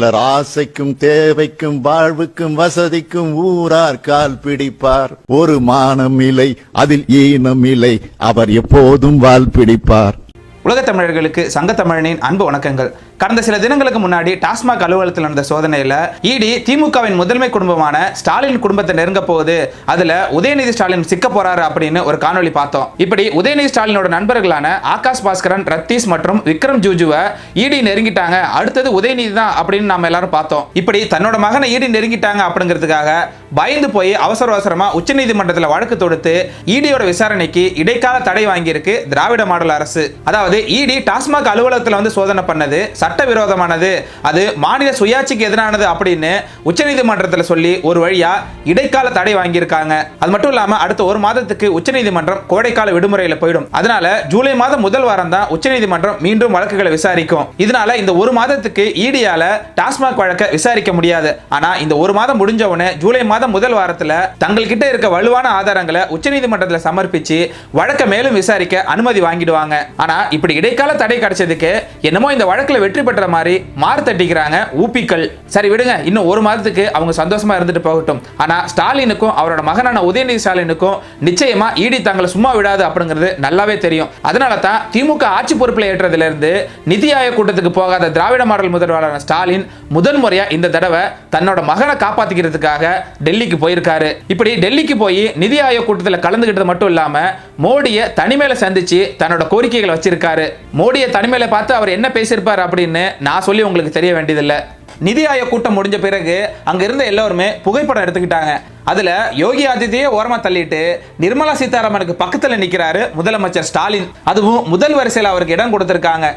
சிலர் ஆசைக்கும் தேவைக்கும் வாழ்வுக்கும் வசதிக்கும் ஊரார் கால் பிடிப்பார். ஒரு மானம் இல்லை அதில் ஈனம் இல்லை அவர் எப்போதும் வால் பிடிப்பார். உலக தமிழர்களுக்கு சங்கத்தமிழனின் அன்பு வணக்கங்கள். கடந்த சில தினங்களுக்கு முன்னாடி டாஸ்மாக் அலுவலகத்தில் நடந்த சோதனையில் இடி திமுகவின் முதன்மை குடும்பமான ஸ்டாலின் குடும்பத்தை நெருங்க போகுது. அதுல உதயநிதி ஸ்டாலின் சிக்க போறாரு அப்படின்னு ஒரு காணொளி பார்த்தோம். இப்படி உதயநிதி ஸ்டாலினோட நண்பர்களான ஆகாஷ் பாஸ்கரன் ரத்தீஷ் மற்றும் விக்ரம் ஜூஜுவை இடி நெருங்கிட்டாங்க. அடுத்தது உதயநிதி தான் அப்படின்னு நாம எல்லாரும் பார்த்தோம். இப்படி தன்னோட மகனை இடி நெருங்கிட்டாங்க அப்படிங்கிறதுக்காக பயந்து போய் அவசர அவசரமா உச்சநீதிமன்றத்தில் வழக்கு தொடுத்து இடியோட விசாரணைக்கு இடைக்கால தடை வாங்கியிருக்கு திராவிட மாடல் அரசு. அதாவது இடி டாஸ்மாக் அலுவலகத்தில் வந்து சோதனை பண்ணது சட்டவிரோதமானது. அது மாநில சுயாட்சிக்கு எதிரானது அப்படின்னு உச்சநீதிமன்றத்தில் சொல்லி ஒரு வழியா இடைக்கால தடை வாங்கியிருக்காங்க. அது மட்டும் இல்லாம அடுத்த ஒரு மாதத்துக்கு உச்சநீதிமன்றம் கோடைக்கால விடுமுறையில் போயிடும். அதனால ஜூலை மாதம் முதல் வாரம் தான் உச்சநீதிமன்றம் மீண்டும் வழக்குகளை விசாரிக்கும். இதனால இந்த ஒரு மாதத்துக்கு இடியால டாஸ்மாக் வழக்கை விசாரிக்க முடியாது. ஆனா இந்த ஒரு மாதம் முடிஞ்ச உடனே ஜூலை மாதம் முதல் வாரத்துல தங்கள்கிட்ட இருக்க வலுவான ஆதாரங்களை உச்சநீதிமன்றத்தில் சமர்ப்பிச்சு வழக்கை மேலும் விசாரிக்க அனுமதி வாங்கிடுவாங்க. ஆனா இப்படி இடைக்கால தடை கிடைச்சதுக்கு என்னமோ இந்த வழக்கில் வெற்றி பெற்ற மாதிரி மார்த்தட்டிக்கிறாங்க ஊப்பிக்கள் சரி விடுங்க. இன்னும் ஒரு மாதத்துக்கு அவங்க சந்தோஷமா இருந்துட்டு போகட்டும். ஆனா ஸ்டாலினுக்கும் அவரோட மகனான உதயநிதி ஸ்டாலினுக்கும் நிச்சயமா இடி தங்களை சும்மா விடாது அப்படிங்கிறது நல்லாவே தெரியும். அதனால தான் திமுக ஆட்சி பொறுப்பில் ஏற்றதுல இருந்து நிதி ஆயோக் கூட்டத்துக்கு போகாத திராவிட மாடல் முதல்வரான ஸ்டாலின் முதன் முறையா இந்த தடவை தன்னோட மகனை காப்பாத்திக்கிறதுக்காக டெல்லிக்கு போயிருக்காரு. இப்படி டெல்லிக்கு போய் நிதி ஆயோக் கூட்டத்தில் கலந்துகிட்டது மட்டும் இல்லாம மோடியை தனிமையில சந்திச்சு தன்னோட கோரிக்கைகளை வச்சிருக்காரு. மோடியை தனிமையில பார்த்து அவர் என்ன பேசியிருப்பார் அப்படின்னு நான் சொல்லி உங்களுக்கு தெரிய வேண்டியதில்லை. நிதி ஆயோக் கூட்டம் முடிஞ்ச பிறகு அங்க இருந்த எல்லோருமே புகைப்படம் எடுத்துக்கிட்டாங்க. அதுல யோகி ஆதித்யே ஓரமா தள்ளிட்டு நிர்மலா சீதாராமனுக்கு பக்கத்துல நிக்கிறாரு முதலமைச்சர் ஸ்டாலின். அதுவும் முதல் வரிசையில் அவருக்கு இடம் கொடுத்திருக்காங்க.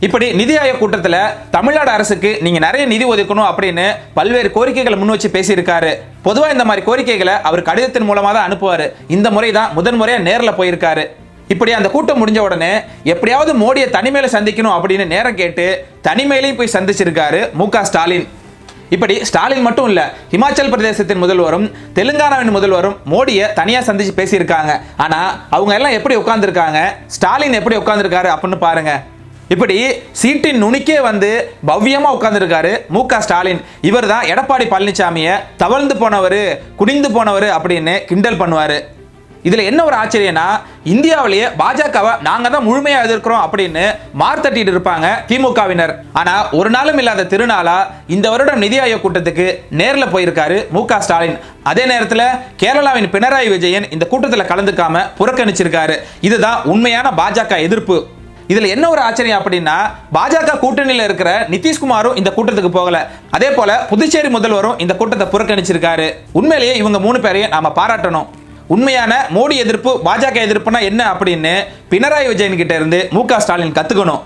இப்படி நிதி ஆயோக் கூட்டத்தில் தமிழ்நாடு அரசுக்கு நீங்க நிறைய நிதி ஒதுக்கணும் அப்படின்னு பல்வேறு கோரிக்கைகளை முன் வச்சு பேசியிருக்காரு. பொதுவா இந்த மாதிரி கோரிக்கைகளை அவர் கடிதத்தின் மூலமா தான் அனுப்புவாரு. இந்த முறை தான் முதன் நேரில் நேர்ல போயிருக்காரு. இப்படி அந்த கூட்டம் முடிஞ்ச உடனே எப்படியாவது மோடியை தனிமையில சந்திக்கணும் அப்படின்னு நேரம் கேட்டு தனிமையிலையும் போய் சந்திச்சிருக்காரு மு ஸ்டாலின். இப்படி ஸ்டாலின் மட்டும் இல்ல ஹிமாச்சல் பிரதேசத்தின் முதல்வரும் தெலுங்கானாவின் முதல்வரும் மோடியை தனியா சந்திச்சு பேசியிருக்காங்க. ஆனா அவங்க எல்லாம் எப்படி உட்கார்ந்துருக்காங்க? ஸ்டாலின் எப்படி உட்கார்ந்துருக்காரு அப்படின்னு பாருங்க. இப்படி சீட்டின் நுனிக்கே வந்து பவ்யமா உட்கார்ந்துருக்காரு மு க ஸ்டாலின். இவர் தான் எடப்பாடி பழனிசாமியை தவழ்ந்து போனவர் குனிந்து போனவர் அப்படின்னு கிண்டல் பண்ணுவாரு. இதுல என்ன ஒரு ஆச்சரியம்னா இந்தியாவிலேயே பாஜகவை நாங்க தான் முழுமையா எதிர்க்கிறோம் அப்படின்னு மார்த்தட்டிட்டு இருப்பாங்க திமுகவினர். ஆனா ஒரு நாளும் இல்லாத திருநாளா இந்த வருடம் நிதி ஆயோக் கூட்டத்துக்கு நேரில் போயிருக்காரு மு க ஸ்டாலின். அதே நேரத்தில் கேரளாவின் பினராயி விஜயன் இந்த கூட்டத்தில் கலந்துக்காம புறக்கணிச்சிருக்காரு. இதுதான் உண்மையான பாஜக எதிர்ப்பு. இதுல என்ன ஒரு ஆச்சரியம் அப்படின்னா பாஜக கூட்டணியில் இருக்கிற நிதிஷ்குமாரும் இந்த கூட்டத்துக்கு போகல. அதே போல புதுச்சேரி முதல்வரும் இந்த கூட்டத்தை புறக்கணிச்சிருக்காரு. உண்மையிலேயே இவங்க மூணு பேரையும் நாம பாராட்டணும். உண்மையான மோடி எதிர்ப்பு பாஜக எதிர்ப்புனா என்ன அப்படின்னு பினராயி விஜயன் கிட்ட இருந்து மு க ஸ்டாலின் கத்துக்கணும்.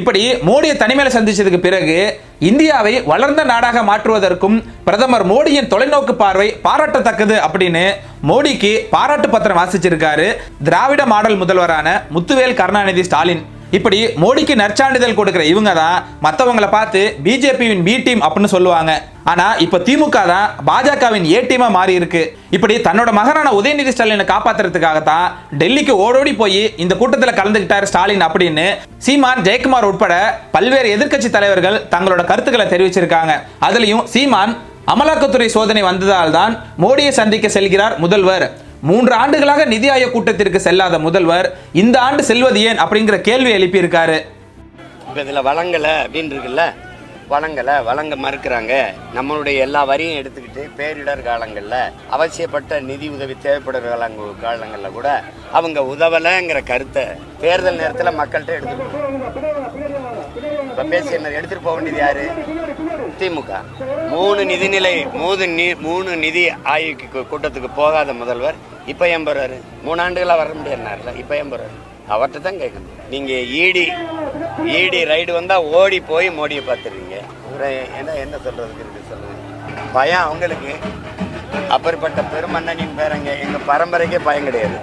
இப்படி மோடியை தனிமையில சந்திச்சதுக்கு பிறகு இந்தியாவை வளர்ந்த நாடாக மாற்றுவதற்கும் பிரதமர் மோடியின் தொலைநோக்கு பார்வை பாராட்டத்தக்கது அப்படின்னு மோடிக்கு பாராட்டு பத்திரம் வாசிச்சிருக்காரு திராவிட மாடல் முதல்வரான முத்துவேல் கருணாநிதி ஸ்டாலின். இப்படி மோடிக்கு நற்சான்றிதழ் கொடுக்கிற இவங்க தான் மற்றவங்களை பார்த்து பிஜேபியின் பி டீம் அப்படின்னு சொல்லுவாங்க. ஆனா இப்ப திமுக தான் பாஜகவின் ஏ டீமா மாறி இருக்கு. இப்படி தன்னோட மகனான உதயநிதி ஸ்டாலினை காப்பாத்துறதுக்காக தான் டெல்லிக்கு ஓடோடி போய் இந்த கூட்டத்தில் கலந்துகிட்டார் ஸ்டாலின் அப்படின்னு சீமான் ஜெயக்குமார் உட்பட பல்வேறு எதிர்க்கட்சி தலைவர்கள் தங்களோட கருத்துக்களை தெரிவிச்சிருக்காங்க. அதுலயும் சீமான் அமலாக்கத்துறை சோதனை வந்ததால் தான் மோடியை சந்திக்க செல்கிறார் முதல்வர். மூன்று ஆண்டுகளாக நிதி ஆயோக் கூட்டத்திற்கு செல்லாத முதல்வர் இந்த ஆண்டு செல்வது ஏன் அப்படிங்கிற கேள்வி எழுப்பியிருக்காரு. இப்போ இதில் வழங்கலை அப்படின்னு இருக்குல்ல? வழங்கலை வழங்க மறுக்கிறாங்க. நம்மளுடைய எல்லா வரியும் எடுத்துக்கிட்டு பேரிடர் காலங்களில் அவசியப்பட்ட நிதி உதவி தேவைப்படுற காலங்க காலங்களில் கூட அவங்க உதவலைங்கிற கருத்தை தேர்தல் நேரத்தில் மக்கள்கிட்ட எடுத்துக்கிட்டு இப்போ பேசிய எடுத்துகிட்டு போக வேண்டியது யாரு? திமுக. மூணு நிதிநிலை மூணு நி மூணு நிதி ஆய்வுக்கு கூட்டத்துக்கு போகாத முதல்வர் இப்போ ஏன் போறாரு? மூணு ஆண்டுகளாக வர முடியாதுனார்ல இப்போ ஏன் போறாரு? அவர்கிட்ட தான் கேட்கணும் நீங்கள் ஈடி ஈடி ரைடு வந்தால் ஓடி போய் மோடியை பார்த்துருவீங்க என்ன என்ன சொல்கிறதுக்கு இருக்குது சொல்லுங்கள் பயம் அவங்களுக்கு. அப்படிப்பட்ட பெருமன்னனின் பேரங்க எங்கள் பரம்பரைக்கே பயம் கிடையாது.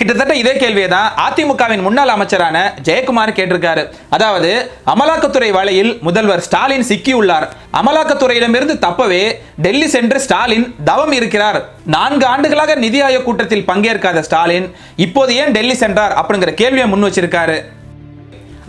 கிட்டத்தட்ட இதே கேள்வியை தான் அதிமுகவின் முன்னாள் அமைச்சரான ஜெயக்குமார் கேட்டிருக்காரு. அதாவது அமலாக்கத்துறை வலையில் முதல்வர் ஸ்டாலின் சிக்கியுள்ளார். அமலாக்கத்துறையிடமிருந்து தப்பவே டெல்லி சென்று ஸ்டாலின் தவம் இருக்கிறார். நான்கு ஆண்டுகளாக நிதி ஆயோக் கூட்டத்தில் பங்கேற்காத ஸ்டாலின் இப்போது ஏன் டெல்லி சென்றார் அப்படிங்கிற கேள்வியை முன் வச்சிருக்காரு.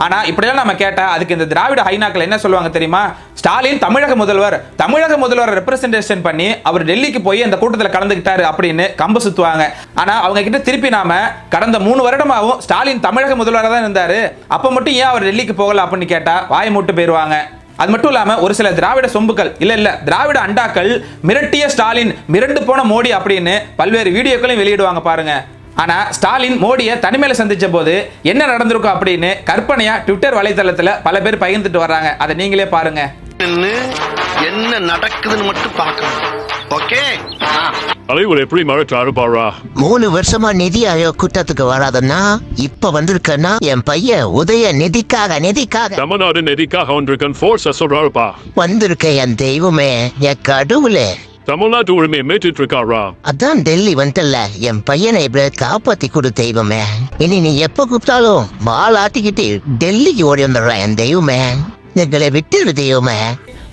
ஆனா இப்படியெல்லாம் நம்ம கேட்டா அதுக்கு இந்த திராவிட ஹைனாக்கள் என்ன சொல்லுவாங்க தெரியுமா? ஸ்டாலின் தமிழக முதல்வர். தமிழக முதல்வரை ரெப்ரசன்டேஷன் பண்ணி அவர் டெல்லிக்கு போய் அந்த கூட்டத்தில் கலந்துக்கிட்டாரு அப்படின்னு கம்பு சுத்துவாங்க. ஆனா அவங்க கிட்ட திருப்பி நாம கடந்த மூணு வருடமாகவும் ஸ்டாலின் தமிழக முதல்வராக தான் இருந்தாரு. அப்ப மட்டும் ஏன் அவர் டெல்லிக்கு போகல அப்படின்னு கேட்டா வாய் மூட்டு போயிருவாங்க. அது மட்டும் இல்லாம ஒரு சில திராவிட சொம்புகள் இல்ல இல்ல திராவிட அண்டாக்கள் மிரட்டிய ஸ்டாலின் மிரண்டு போன மோடி அப்படின்னு பல்வேறு வீடியோக்களையும் வெளியிடுவாங்க பாருங்க. ஆனா ஸ்டாலின் மோடியை தனிமையில சந்திச்ச போது என்ன நடந்திருக்கும் அப்படின்னு கற்பனையா ட்விட்டர் வலைத்தளத்துல பல பேர் பகிர்ந்துட்டு வர்றாங்க. அதை நீங்களே பாருங்க. என்ன நடக்குதுன்னு மட்டும் பார்க்கணும். ஓகே? அலைவர் எப்படி மறைச்சாரு பாரா மூணு வருஷமா நிதி ஆயோக் கூட்டத்துக்கு வராதன்னா இப்ப வந்திருக்கனா என் பையன் உதய நிதிக்காக நிதிக்காக. தமிழ்நாடு நெறிக்காக ஒன்றிருக்கன் ஃபோர்ஸ் சொல்றாருப்பா. வந்திருக்க என் தெய்வமே என் கடவுளே. தமிழ்நாட்டு உரிமையை மீட்டுட்டு இருக்காரா அதான் டெல்லி வந்துட்டல என் பையனை இப்படி காப்பாத்தி கொடு தெய்வமே. இனி நீ எப்ப கூப்பிட்டாலும் மால் ஆட்டிக்கிட்டு டெல்லிக்கு ஓடி வந்துடுறேன் என் தெய்வமே. எங்களை விட்டுரு தெய்வமே.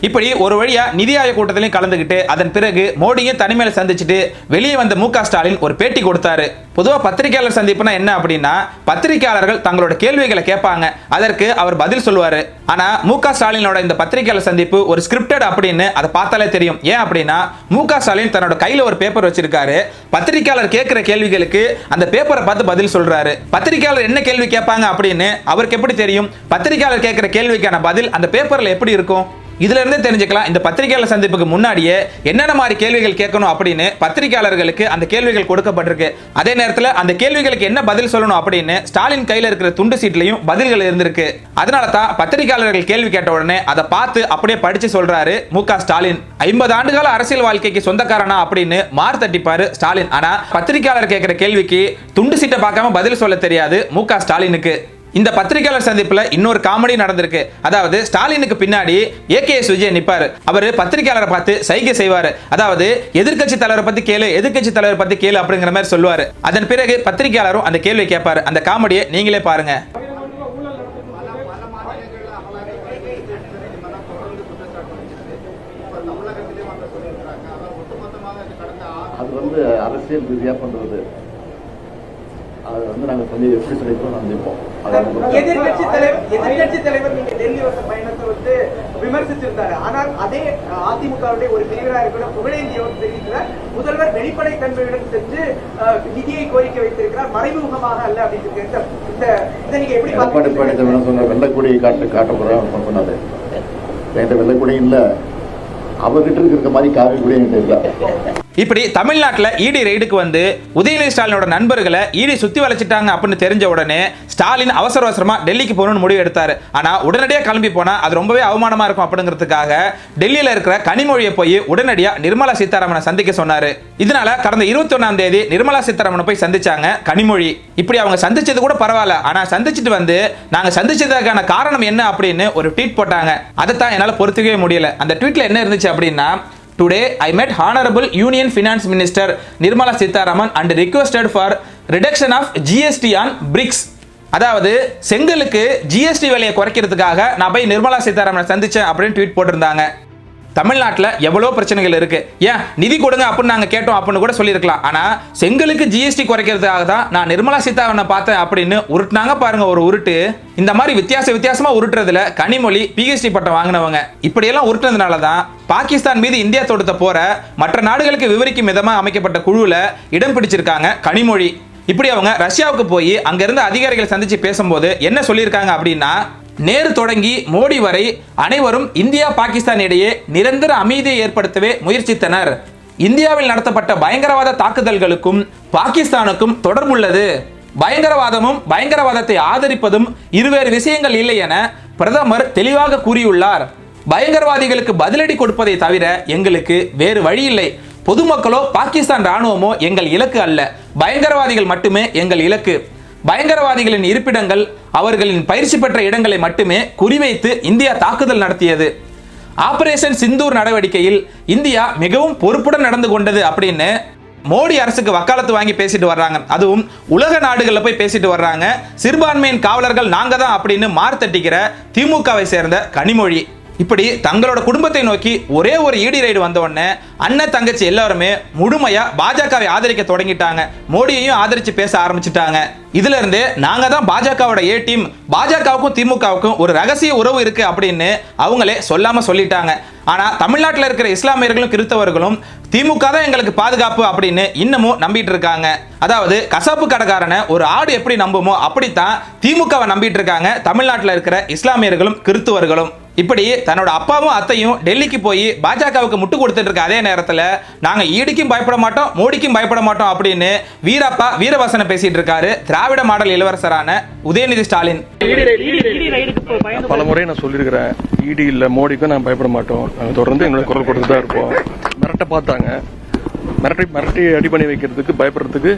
இப்படி ஒரு வழியா நிதி ஆயோக் கூட்டத்திலையும் கலந்துக்கிட்டு அதன் பிறகு மோடியும் தனிமையில சந்திச்சுட்டு வெளியே வந்த மு ஸ்டாலின் ஒரு பேட்டி கொடுத்தாரு. பொதுவா பத்திரிகையாளர் சந்திப்புனா என்ன அப்படின்னா பத்திரிகையாளர்கள் தங்களோட கேள்விகளை கேட்பாங்க. அதற்கு அவர் பதில் சொல்லுவாரு. ஆனா மு ஸ்டாலினோட இந்த பத்திரிகையாளர் சந்திப்பு ஒரு ஸ்கிரிப்டட் அப்படின்னு அதை பார்த்தாலே தெரியும். ஏன் அப்படின்னா மு ஸ்டாலின் தன்னோட கையில ஒரு பேப்பர் வச்சிருக்காரு. பத்திரிகையாளர் கேட்கிற கேள்விகளுக்கு அந்த பேப்பரை பார்த்து பதில் சொல்றாரு. பத்திரிகையாளர் என்ன கேள்வி கேட்பாங்க அப்படின்னு அவருக்கு எப்படி தெரியும்? பத்திரிகையாளர் கேட்கிற கேள்விக்கான பதில் அந்த பேப்பர்ல எப்படி இருக்கும்? இதுலருந்தே தெரிஞ்சுக்கலாம். இந்த பத்திரிகையாளர் சந்திப்புக்கு முன்னாடியே என்னென்ன மாதிரி கேள்விகள் கேட்கணும் அப்படின்னு பத்திரிகையாளர்களுக்கு அந்த கேள்விகள் கொடுக்கப்பட்டிருக்கு. அதே நேரத்தில் அந்த கேள்விகளுக்கு என்ன பதில் சொல்லணும் அப்படின்னு ஸ்டாலின் கையில இருக்கிற துண்டு சீட்லயும் பதில்கள் இருந்திருக்கு. அதனால தான் பத்திரிகையாளர்கள் கேள்வி கேட்ட உடனே அதை பார்த்து அப்படியே படிச்சு சொல்றாரு மு ஸ்டாலின். ஐம்பது ஆண்டுகால அரசியல் வாழ்க்கைக்கு சொந்தக்காரனா அப்படின்னு மார் தட்டிப்பாரு ஸ்டாலின். ஆனா பத்திரிகையாளர் கேட்கிற கேள்விக்கு துண்டு சீட்டை பார்க்காம பதில் சொல்ல தெரியாது மு ஸ்டாலினுக்கு. இந்த பத்திரிகையாளர் சந்திப்புல இன்னொரு காமெடி நடந்திருக்கு. அதாவது ஸ்டாலினுக்கு பின்னாடி ஏகேஎஸ் விஜய் நிப்பாரு. அவர் பத்திரிகையாளரை பார்த்து சைகை செய்வாரு. அதாவது எதிர்கட்சி தலைவரை பத்தி கேளு எதிர்கட்சி தலைவர் பத்தி கேளு அப்படிங்கிற மாதிரி சொல்லுவாரு. அதன் பிறகு பத்திரிகையாளரும் அந்த கேள்வி கேட்பாரு. அந்த காமெடியை நீங்களே பாருங்க. அது வந்து அரசியல் ரீதியாக பண்ணுறது அது வந்து நாங்க சொல்லி எப்படி சொல்லிக்கிறோம் நமக்கு- எதிர்கட்சி தலைவர் எதிர்கட்சி தலைவர் நீங்க டெல்லி வந்த பயணத்தை வந்து விமர்சிச்சிருந்தாரு. ஆனால் அதே அதிமுகவுடைய ஒரு பிரிவினராக இருக்கிற புகழேந்தி அவர் தெரிவிக்கிறார் முதல்வர் வெளிப்படை தன்மையுடன் சென்று நிதியை கோரிக்கை வைத்திருக்கிறார். மறைமுகமாக அல்ல அப்படின்னு. இந்த இதை நீங்க எப்படி எடப்பாடி? பழனிசாமி சொன்ன வெள்ளக்கொடியை காட்டு காட்ட போறேன் சொன்னாரு. என்கிட்ட வெள்ளக்கொடி இல்ல. அவர்கிட்ட இருக்கிற மாதிரி காவி கூட என்கிட்ட இல்ல இப்படி தமிழ்நாட்டில் இடி ரெய்டுக்கு வந்து உதயநிதி ஸ்டாலினோட நண்பர்களை இடி சுத்தி வளைச்சிட்டாங்க அப்படின்னு தெரிஞ்ச உடனே ஸ்டாலின் அவசர அவசரமா டெல்லிக்கு போகணும்னு முடிவு எடுத்தாரு. ஆனா உடனடியாக கிளம்பி போனா அது ரொம்பவே அவமானமா இருக்கும் அப்படிங்கிறதுக்காக டெல்லியில இருக்கிற கனிமொழியை போய் உடனடியாக நிர்மலா சீதாராமனை சந்திக்க சொன்னாரு. இதனால கடந்த இருபத்தி ஒன்னாம் தேதி நிர்மலா சீதாராமனை போய் சந்திச்சாங்க கனிமொழி. இப்படி அவங்க சந்திச்சது கூட பரவாயில்ல. ஆனா சந்திச்சுட்டு வந்து நாங்க சந்திச்சதுக்கான காரணம் என்ன அப்படின்னு ஒரு ட்வீட் போட்டாங்க. அதைத்தான் என்னால பொறுத்துக்கவே முடியல. அந்த ட்வீட்ல என்ன இருந்துச்சு அப்படின்னா today I met honourable union finance minister Nirmala Sitharaman and requested for reduction of GST on bricks அதாவது செங்கலுக்கு ஜிஎஸ்டி விலையை குறைக்கிறதுக்காக நான் போய் நிர்மலா சீதாராமனை சந்திச்சேன் அப்படின்னு ட்வீட் போட்டிருந்தாங்க. தமிழ்நாட்டில் எவ்வளோ பிரச்சனைகள் இருக்குது ஏன்? நிதி கொடுங்க அப்படின்னு நாங்கள் கேட்டோம் அப்படின்னு கூட சொல்லியிருக்கலாம். ஆனால் செங்கலுக்கு ஜிஎஸ்டி குறைக்கிறதுக்காக தான் நான் நிர்மலா சீதாராமனை பார்த்தேன் அப்படின்னு உருட்டுனாங்க பாருங்க ஒரு உருட்டு. இந்த மாதிரி வித்தியாச வித்தியாசமாக உருட்டுறதுல கனிமொழி பிஹெச்டி பட்டம் வாங்கினவங்க. இப்படியெல்லாம் உருட்டுனதுனால தான் பாகிஸ்தான் மீது இந்தியா தொடுத்த போற மற்ற நாடுகளுக்கு விவரிக்கும் விதமாக அமைக்கப்பட்ட குழுவில் இடம் பிடிச்சிருக்காங்க கனிமொழி. இப்படி அவங்க ரஷ்யாவுக்கு போய் அங்கேருந்து அதிகாரிகளை சந்திச்சு பேசும்போது என்ன சொல்லியிருக்காங்க அப்படின்னா நேரு தொடங்கி மோடி வரை அனைவரும் இந்தியா பாகிஸ்தான் இடையே நிரந்தர அமைதியை ஏற்படுத்தவே முயற்சித்தனர். இந்தியாவில் நடத்தப்பட்ட பயங்கரவாத தாக்குதல்களுக்கும் பாகிஸ்தானுக்கும் தொடர்புள்ளது. பயங்கரவாதமும் பயங்கரவாதத்தை ஆதரிப்பதும் இருவேறு விஷயங்கள் இல்லை என பிரதமர் தெளிவாக கூறியுள்ளார். பயங்கரவாதிகளுக்கு பதிலடி கொடுப்பதை தவிர எங்களுக்கு வேறு வழி இல்லை. பொதுமக்களோ பாகிஸ்தான் ராணுவமோ எங்கள் இலக்கு அல்ல. பயங்கரவாதிகள் மட்டுமே எங்கள் இலக்கு. பயங்கரவாதிகளின் இருப்பிடங்கள் அவர்களின் பயிற்சி பெற்ற இடங்களை மட்டுமே குறிவைத்து இந்தியா தாக்குதல் நடத்தியது. ஆபரேஷன் சிந்தூர் நடவடிக்கையில் இந்தியா மிகவும் பொறுப்புடன் நடந்து கொண்டது அப்படின்னு மோடி அரசுக்கு வக்காலத்து வாங்கி பேசிட்டு வர்றாங்க. அதுவும் உலக நாடுகளில் போய் பேசிட்டு வர்றாங்க. சிறுபான்மையின் காவலர்கள் நாங்க தான் அப்படின்னு மார்த்தட்டிக்கிற திமுகவை சேர்ந்த கனிமொழி. இப்படி தங்களோட குடும்பத்தை நோக்கி ஒரே ஒரு இடி ரைடு வந்த உடனே அண்ணன் தங்கச்சி எல்லாருமே முழுமையா பாஜகவை ஆதரிக்க தொடங்கிட்டாங்க. மோடியையும் ஆதரிச்சு பேச ஆரம்பிச்சிட்டாங்க. இதுல இருந்து நாங்க தான் பாஜகவோட ஏ டீம் பாஜகவுக்கும் திமுகவுக்கும் ஒரு ரகசிய உறவு இருக்கு அப்படின்னு அவங்களே சொல்லாம சொல்லிட்டாங்க. ஆனா தமிழ்நாட்டில் இருக்கிற இஸ்லாமியர்களும் கிறிஸ்தவர்களும் திமுக தான் எங்களுக்கு பாதுகாப்பு அப்படின்னு இன்னமும் நம்பிட்டு இருக்காங்க. அதாவது கசாப்பு கடைக்காரனை ஒரு ஆடு எப்படி நம்புமோ அப்படித்தான் திமுகவை நம்பிட்டு இருக்காங்க தமிழ்நாட்டில் இருக்கிற இஸ்லாமியர்களும் கிறிஸ்துவர்களும். இப்படி தன்னோட அப்பாவும் அத்தையும் டெல்லிக்கு போய் பாஜகவுக்கு முட்டு கொடுத்துட்டு இருக்க அதே நேரத்தில் நாங்கள் ஈடிக்கும் பயப்பட மாட்டோம் மோடிக்கும் பயப்பட மாட்டோம் அப்படின்னு வீரப்பா வீரவாசனை பேசிட்டு இருக்காரு. திராவிட மாடல் இளவரசரான உதயநிதி ஸ்டாலின். பல முறை நான் சொல்லியிருக்கிறேன் இடி இல்ல மோடிக்கும் நான் பயப்பட மாட்டோம். நாங்கள் தொடர்ந்து எங்களை குரல் கொடுத்து தான் இருப்போம். மிரட்ட பார்த்தாங்க. மிரட்டி மிரட்டி அடி பண்ணி வைக்கிறதுக்கு பயப்படுறதுக்கு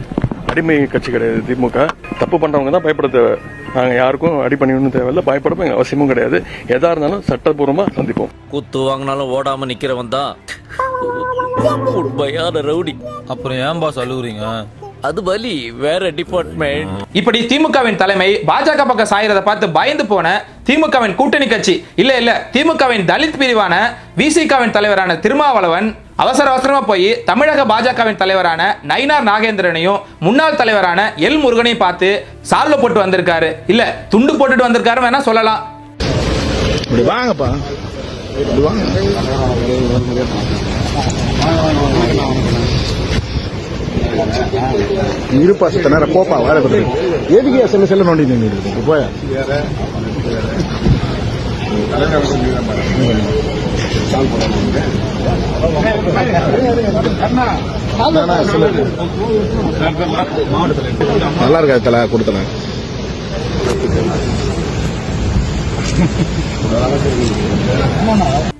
அடிமை கட்சி கிடையாது திமுக. தப்பு பண்றவங்க தான் பயப்பட தேவை நாங்கள் யாருக்கும் அடி பண்ணிடணும் தேவையில்ல பயப்படவும் எங்க அவசியமும் கிடையாது. எதா இருந்தாலும் சட்டபூர்வமா சந்திப்போம். குத்து வாங்கினாலும் ஓடாம நிக்கிறவன் தான். உண்மையான ரவுடி. அப்புறம் ஏன் பாஸ் அழுகுறீங்க அது வலி வேற டிபார்ட்மெண்ட் இப்படி திமுகவின் தலைமை பாஜக பக்கம் சாயறத பார்த்து பயந்து போன திமுகவின் கூட்டணி கட்சி. இல்ல இல்ல திமுகவின் தலித் பிரிவான விசிகாவின் தலைவரான திருமாவளவன் அவசர அவசரமா போய் தமிழக பாஜகவின் தலைவரான நயினார் நாகேந்திரனையும் முன்னாள் தலைவரான எல் முருகனையும் பார்த்து சால்வ போட்டு வந்திருக்காரு. இல்ல துண்டு போட்டுட்டு வந்திருக்காரு வேணா சொல்லலாம். வாங்கப்பா. இருப்பா சித்த நேரம் கோப்பா வேற எதுக்கு செல்ல செல்ல நோண்டி நின்று போய? நல்லா இருக்கா தலை கொடுத்தல?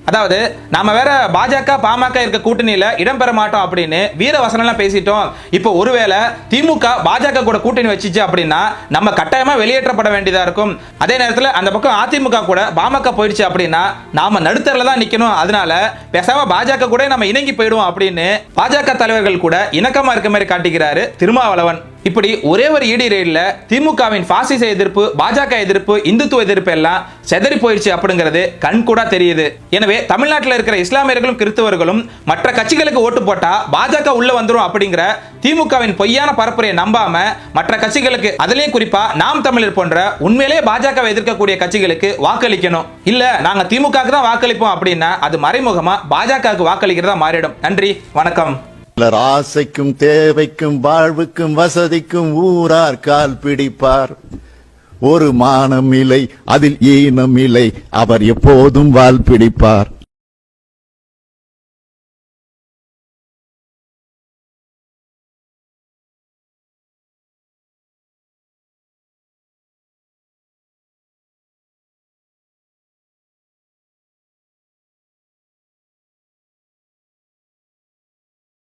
அதாவது நாம வேற பாஜக பாமக இருக்க கூட்டணியில இடம்பெற மாட்டோம் அப்படின்னு வீர வசனம்லாம் பேசிட்டோம். இப்போ ஒருவேளை திமுக பாஜக கூட கூட்டணி வச்சுச்சு அப்படின்னா நம்ம கட்டாயமா வெளியேற்றப்பட வேண்டியதா இருக்கும். அதே நேரத்தில் அந்த பக்கம் அதிமுக கூட பாமக போயிடுச்சு அப்படின்னா நாம நடுத்தரில் தான் நிக்கணும். அதனால பேசாம பாஜக கூட நம்ம இணங்கி போயிடுவோம் அப்படின்னு பாஜக தலைவர்கள் கூட இணக்கமா இருக்க மாதிரி காட்டிக்கிறாரு திருமாவளவன். இப்படி ஒரே ஒரு இடி ரெயில்ல திமுகவின் பாசிச எதிர்ப்பு பாஜக எதிர்ப்பு இந்துத்துவ எதிர்ப்பு எல்லாம் செதறி போயிடுச்சு அப்படிங்கிறது கண் கூட தெரியுது. எனவே தமிழ்நாட்டில் இருக்கிற இஸ்லாமியர்களும் கிறிஸ்தவர்களும் மற்ற கட்சிகளுக்கு ஓட்டு போட்டா பாஜக உள்ள வந்துடும் அப்படிங்கிற திமுகவின் பொய்யான பரப்புரையை நம்பாம மற்ற கட்சிகளுக்கு அதுலேயும் குறிப்பா நாம் தமிழர் போன்ற உண்மையிலேயே பாஜகவை எதிர்க்கக்கூடிய கட்சிகளுக்கு வாக்களிக்கணும். இல்ல நாங்க திமுகவுக்கு தான் வாக்களிப்போம் அப்படின்னா அது மறைமுகமா பாஜகவுக்கு வாக்களிக்கிறதா மாறிடும். நன்றி வணக்கம். சிலர் ஆசைக்கும் தேவைக்கும் வாழ்வுக்கும் வசதிக்கும் ஊரார் கால் பிடிப்பார். ஒரு மானம் இல்லை அதில் ஈனம் இல்லை அவர் எப்போதும் வால் பிடிப்பார்.